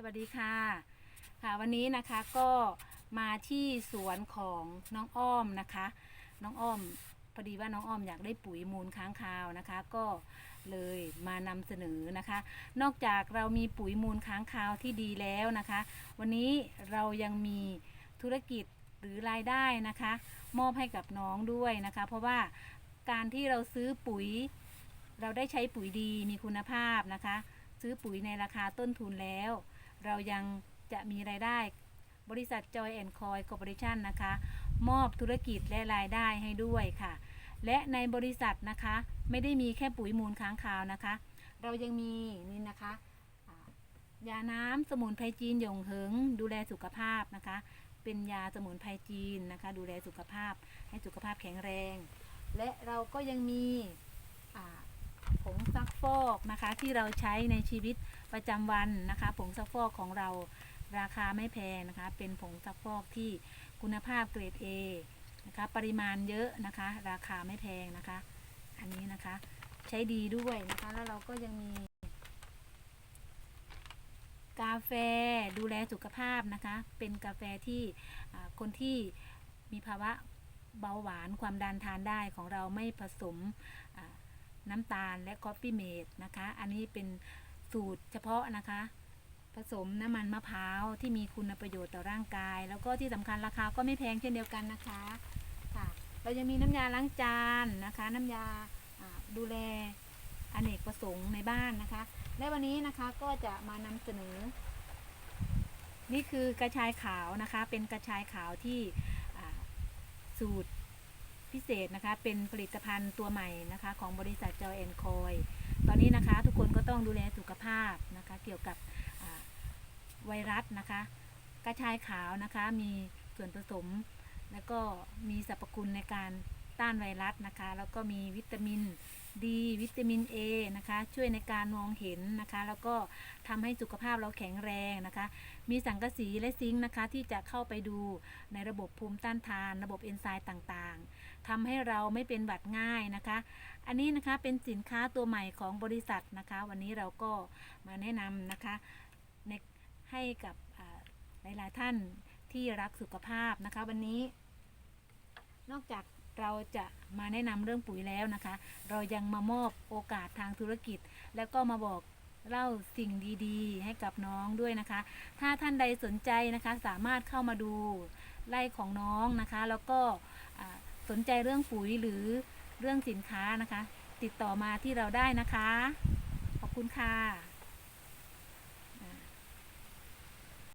สวัสดีค่ะค่ะ วันนี้นะคะก็มาที่สวนของน้องอ้อมนะคะ น้องอ้อมพอดีว่าน้องอ้อมอยากได้ปุ๋ยมูลค้างคาวนะคะ ก็เลยมานำเสนอนะคะ นอกจากเรามีปุ๋ยมูลค้างคาวที่ดีแล้วนะคะ วันนี้เรายังมีธุรกิจหรือรายได้นะคะ มอบให้กับน้องด้วยนะคะ เพราะว่าการที่เราซื้อปุ๋ย เราได้ใช้ปุ๋ยดีมีคุณภาพนะคะ ซื้อปุ๋ยในราคาต้นทุนแล้ว เรายังจะมีรายได้ บริษัท Joy and Coy Corporation นะคะ มอบธุรกิจและรายได้ให้ด้วยค่ะ และในบริษัทนะคะ ไม่ได้มีแค่ปุ๋ยมูลค้างคาวนะคะ เรายังมีนี่นะคะยาน้ำสมุนไพรจีนหยงเหิง ดูแลสุขภาพนะคะ เป็นยาสมุนไพรจีนนะคะ ดูแลสุขภาพให้สุขภาพแข็งแรง และเราก็ยังมีอ่า ผงซักฟอกนะคะที่เราใช้ในชีวิตประจำวันนะคะผงซักฟอกของเราราคาไม่แพงนะคะ เป็นผงซักฟอกที่คุณภาพเกรด A นะคะปริมาณเยอะนะคะ ราคาไม่แพงนะคะ อันนี้นะคะใช้ดีด้วยนะคะ แล้วเราก็ยังมี กาแฟดูแลสุขภาพนะคะ เป็นกาแฟที่คนที่มีภาวะเบาหวานความดันทานได้ของเราไม่ผสม น้ำตาลและคอฟฟี่เมดนะคะ อันนี้เป็นสูตรเฉพาะนะคะ ผสมน้ำมันมะพร้าวที่มีคุณประโยชน์ต่อร่างกาย แล้วก็ที่สำคัญราคาก็ไม่แพงเช่นเดียวกันนะคะค่ะเรายังมีน้ำยาล้างจานนะคะ น้ำยาอ่าดูแลอเนกประสงค์ในบ้านนะคะ และวันนี้นะคะก็จะมานำเสนอ นี่คือกระชายขาวนะคะ เป็นกระชายขาวที่สูตร พิเศษนะคะเป็นผลิตภัณฑ์ตัวใหม่นะคะของบริษัทจอแอนคอยตอนนี้นะคะทุกคนก็ต้องดูแลสุขภาพนะคะเกี่ยวกับไวรัสนะคะกระชายขาวนะคะมีส่วนผสม แล้วก็มีสรรพคุณในการต้านไวรัสนะคะ แล้วก็มีวิตามิน ดีวิตามิน A นะคะ ช่วยในการมองเห็นนะคะ แล้วก็ทำให้สุขภาพเราแข็งแรงนะคะ มีสังกะสีและซิงค์นะคะ ที่จะเข้าไปดูในระบบภูมิต้านทาน ระบบเอนไซม์ต่างๆทำให้เราไม่เป็นหวัดง่ายนะคะ อันนี้นะคะเป็นสินค้าตัวใหม่ของบริษัทนะคะ วันนี้เราก็มาแนะนำนะคะในให้กับหลายๆท่านที่รักสุขภาพนะคะ วันนี้ นอกจาก เราจะมาแนะนำเรื่องปุ๋ยแล้วนะคะ เรายังมามอบโอกาสทางธุรกิจ แล้วก็มาบอกเล่าสิ่งดีๆ ให้กับน้องด้วยนะคะ ถ้าท่านใดสนใจนะคะสามารถเข้ามาดูไร่ของน้องนะคะ แล้วก็สนใจเรื่องปุ๋ยหรือเรื่องสินค้านะคะ ติดต่อมาที่เราได้นะคะ ขอบคุณค่ะ